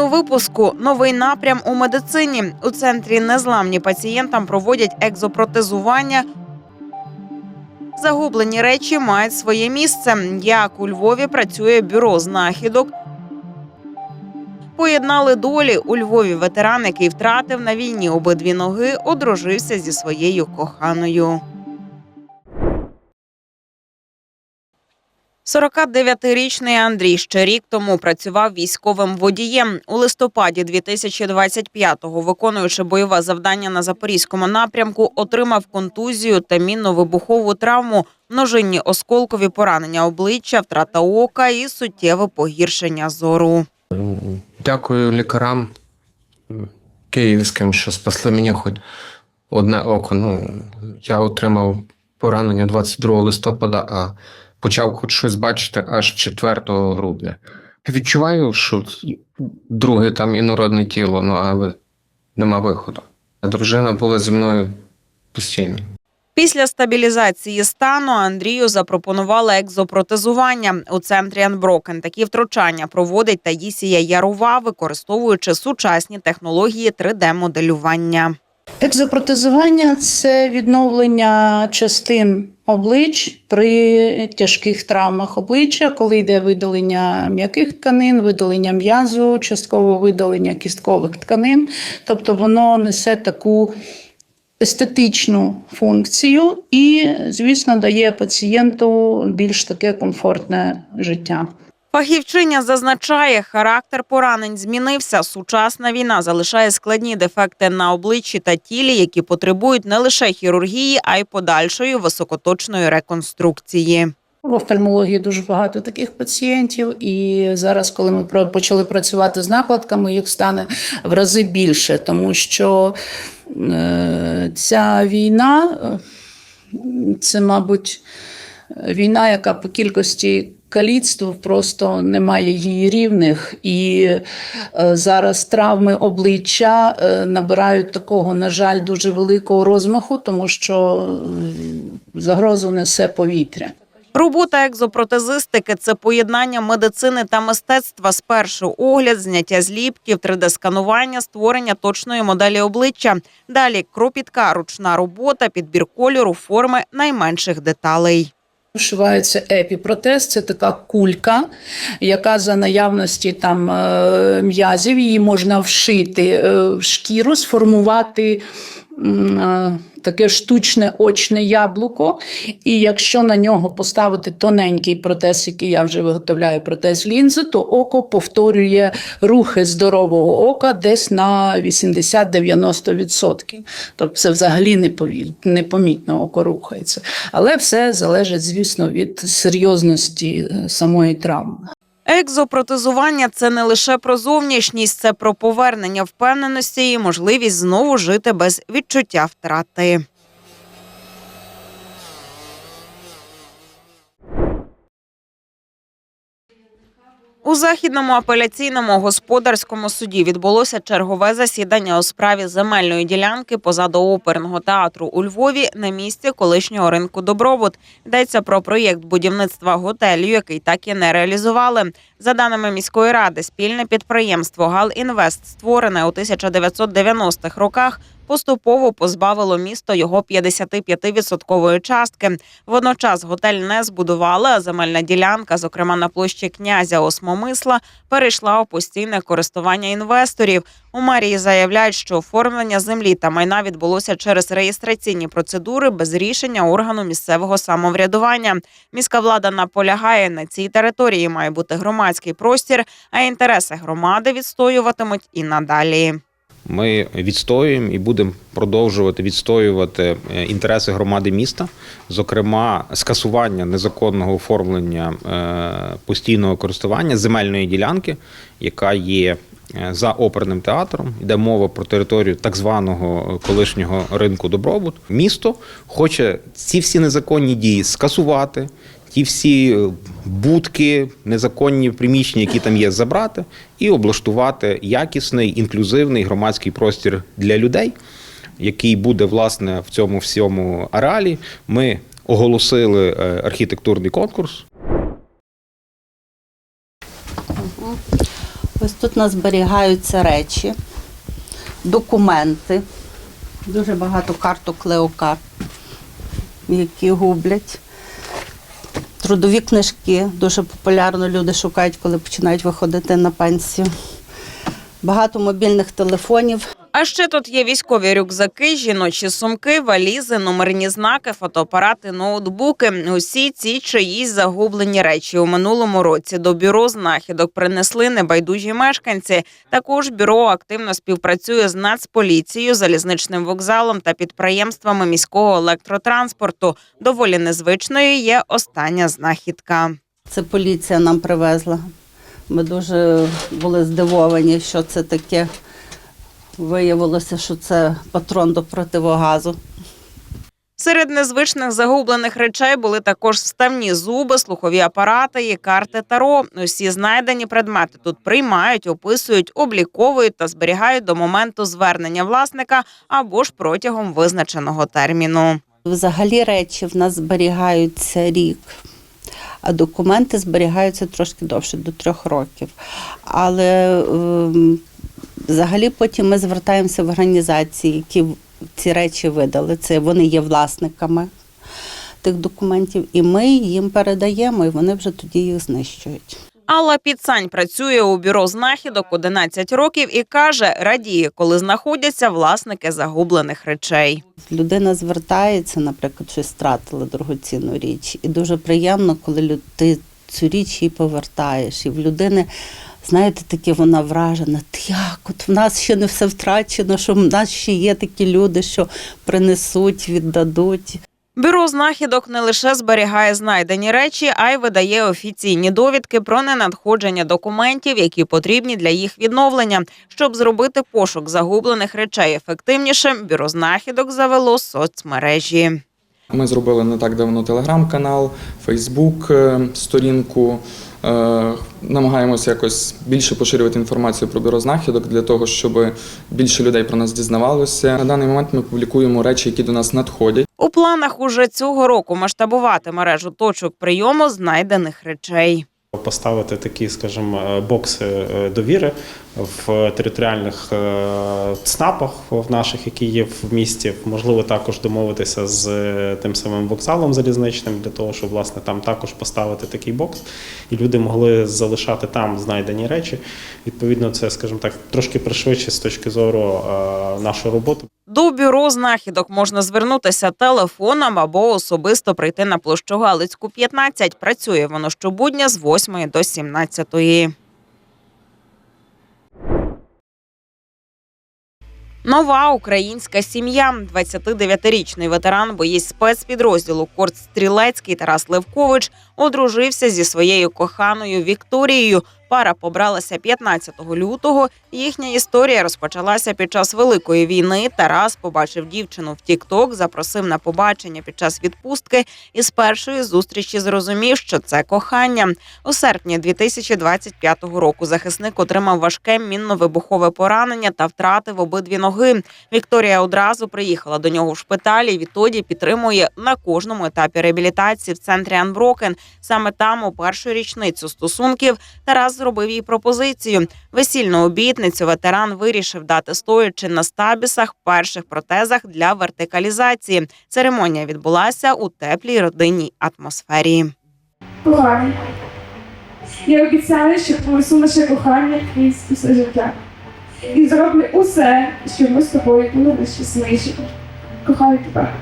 У випуску новий напрям у медицині. У центрі незламні пацієнтам проводять екзопротезування. Загублені речі мають своє місце. Як у Львові працює бюро знахідок. Поєднали долі у Львові ветеран, який втратив на війні обидві ноги, одружився зі своєю коханою. 49-річний Андрій ще рік тому працював військовим водієм. У листопаді 2025-го, виконуючи бойове завдання на запорізькому напрямку, отримав контузію та мінно-вибухову травму, множинні осколкові поранення обличчя, втрата ока і суттєве погіршення зору. Дякую лікарям м, київським, що спасли мені хоч одне око. Ну, я отримав поранення 22 листопада, а почав хоч щось бачити аж 4 грудня. Відчуваю, що друге там інородне тіло, ну але нема виходу. А дружина була зі мною постійно. Після стабілізації стану Андрію запропонували екзопротезування у центрі Анброкен. Такі втручання проводить Таїсія Ярова, використовуючи сучасні технології 3D-моделювання. Екзопротезування це відновлення частин облич при тяжких травмах обличчя, коли йде видалення м'яких тканин, видалення м'язу, частково видалення кісткових тканин. Тобто воно несе таку естетичну функцію і, звісно, дає пацієнту більш таке комфортне життя. Фахівчиня зазначає, характер поранень змінився. Сучасна війна залишає складні дефекти на обличчі та тілі, які потребують не лише хірургії, а й подальшої високоточної реконструкції. В офтальмології дуже багато таких пацієнтів, і зараз, коли ми почали працювати з накладками, їх стане в рази більше, тому що е, ця війна е, це, мабуть, війна, яка по кількості каліцтв просто немає її рівних. І е, зараз травми обличчя е, набирають такого, на жаль, дуже великого розмаху, тому що е, загрозу несе повітря. Робота екзопротезистики це поєднання медицини та мистецтва. Спершу огляд, зняття зліпків, 3D-сканування, створення точної моделі обличчя. Далі кропітка ручна робота, підбір кольору, форми найменших деталей. Вшивається епіпротез, це така кулька, яка за наявності там е, м'язів її можна вшити е, в шкіру, сформувати таке штучне очне яблуко. І якщо на нього поставити тоненький протез, який я вже виготовляю протез лінзи, то око повторює рухи здорового ока десь на 80-90%. Тобто це взагалі непомітно око рухається. Але все залежить, звісно, від серйозності е, самої травми. Екзопротезування це не лише про зовнішність, це про повернення впевненості і можливість знову жити без відчуття втрати. У західному апеляційному господарському суді відбулося чергове засідання у справі земельної ділянки позаду оперного театру у Львові на місці колишнього ринку Добробут. Йдеться про проєкт будівництва готелю, який так і не реалізували. За даними міської ради, спільне підприємство Галінвест, створене у 1990-х роках, поступово позбавило місто його 55-відсоткової частки. Водночас готель не збудували, а земельна ділянка, зокрема на площі князя Осмомисла, перейшла у постійне користування інвесторів. У мерії заявляють, що оформлення землі та майна відбулося через реєстраційні процедури без рішення органу місцевого самоврядування. Міська влада наполягає на цій території має бути громадський простір, а інтереси громади відстоюватимуть і надалі. Ми відстоюємо і будемо продовжувати відстоювати е, інтереси громади міста, зокрема, скасування незаконного оформлення е, постійного користування земельної ділянки, яка є е, за оперним театром. Йде мова про територію так званого колишнього ринку Добробут. Місто хоче ці всі незаконні дії скасувати. Ті всі е, будки, незаконні приміщення, які там є, забрати, і облаштувати якісний інклюзивний громадський простір для людей, який буде власне в цьому всьому ареалі. Ми оголосили е, архітектурний конкурс. Ось тут нас зберігаються речі, документи, дуже багато карток Леокарт, які гублять. Трудові книжки дуже популярно люди шукають, коли починають виходити на пенсію. Багато мобільних телефонів. А ще тут є військові рюкзаки, жіночі сумки, валізи, номерні знаки, фотоапарати, ноутбуки. Усі ці чиїсь загублені речі у минулому році до бюро знахідок принесли небайдужі мешканці. Також бюро активно співпрацює з Нацполіцією, залізничним вокзалом та підприємствами міського електротранспорту. Доволі незвичною є остання знахідка. Це поліція нам привезла. Ми дуже були здивовані, що це таке. Виявилося, що це патрон до противогазу. Серед незвичних загублених речей були також вставні зуби, слухові апарати і карти таро. Усі знайдені предмети тут приймають, описують, обліковують та зберігають до моменту звернення власника або ж протягом визначеного терміну. Взагалі речі в нас зберігаються рік, а документи зберігаються трошки довше, до трьох років. Але ем, взагалі потім ми звертаємося в організації, які ці речі видали. Це вони є власниками тих документів, і ми їм передаємо, і вони вже тоді їх знищують. Алла Піцань працює у бюро знахідок 11 років і каже, радіє, коли знаходяться власники загублених речей. Людина звертається, наприклад, щось втратила дорогоцінну річ, і дуже приємно, коли ти цю річ їй повертаєш. І в людини, знаєте, таке вона вражена. «Та Як? От в нас ще не все втрачено, що в нас ще є такі люди, що принесуть, віддадуть. Бюро знахідок не лише зберігає знайдені речі, а й видає офіційні довідки про ненадходження документів, які потрібні для їх відновлення. Щоб зробити пошук загублених речей ефективнішим, бюро знахідок завело соцмережі. Ми зробили не так давно телеграм-канал, Фейсбук, сторінку. Е, Намагаємося якось більше поширювати інформацію про бюро знахідок для того, щоб більше людей про нас дізнавалося. На даний момент ми публікуємо речі, які до нас надходять. У планах уже цього року масштабувати мережу точок прийому знайдених речей. Поставити такі, скажімо, е, бокси е, довіри в територіальних е, ЦНАПах в наших, які є в місті. Можливо, також домовитися з тим самим вокзалом залізничним для того, щоб власне там також поставити такий бокс, і люди могли залишати там знайдені речі. Відповідно, це, скажімо так, трошки пришвидшить з точки зору нашу роботу. До бюро знахідок можна звернутися телефоном або особисто прийти на площу Галицьку 15. Працює воно щобудня з 8 до 17. Нова українська сім'я. 29-річний ветеран боєць спецпідрозділу Корт Стрілецький Тарас Левкович одружився зі своєю коханою Вікторією. Пара побралася 15 лютого. Їхня історія розпочалася під час великої війни. Тарас побачив дівчину в Тік-Ток, запросив на побачення під час відпустки і з першої зустрічі зрозумів, що це кохання. У серпні 2025 року захисник отримав важке мінно-вибухове поранення та втратив обидві ноги. Вікторія одразу приїхала до нього в шпиталі. Відтоді підтримує на кожному етапі реабілітації в центрі Анброкен. Саме там, у першу річницю стосунків, Тарас зробив їй пропозицію. Весільну обітницю ветеран вирішив дати стоячи на стабісах перших протезах для вертикалізації. Церемонія відбулася у теплій родинній атмосфері. Коханий, я обіцяю, що понесу наше кохання крізь усе життя. І зроблю усе, щоб ми з тобою були найщасливіші. Кохаю тебе.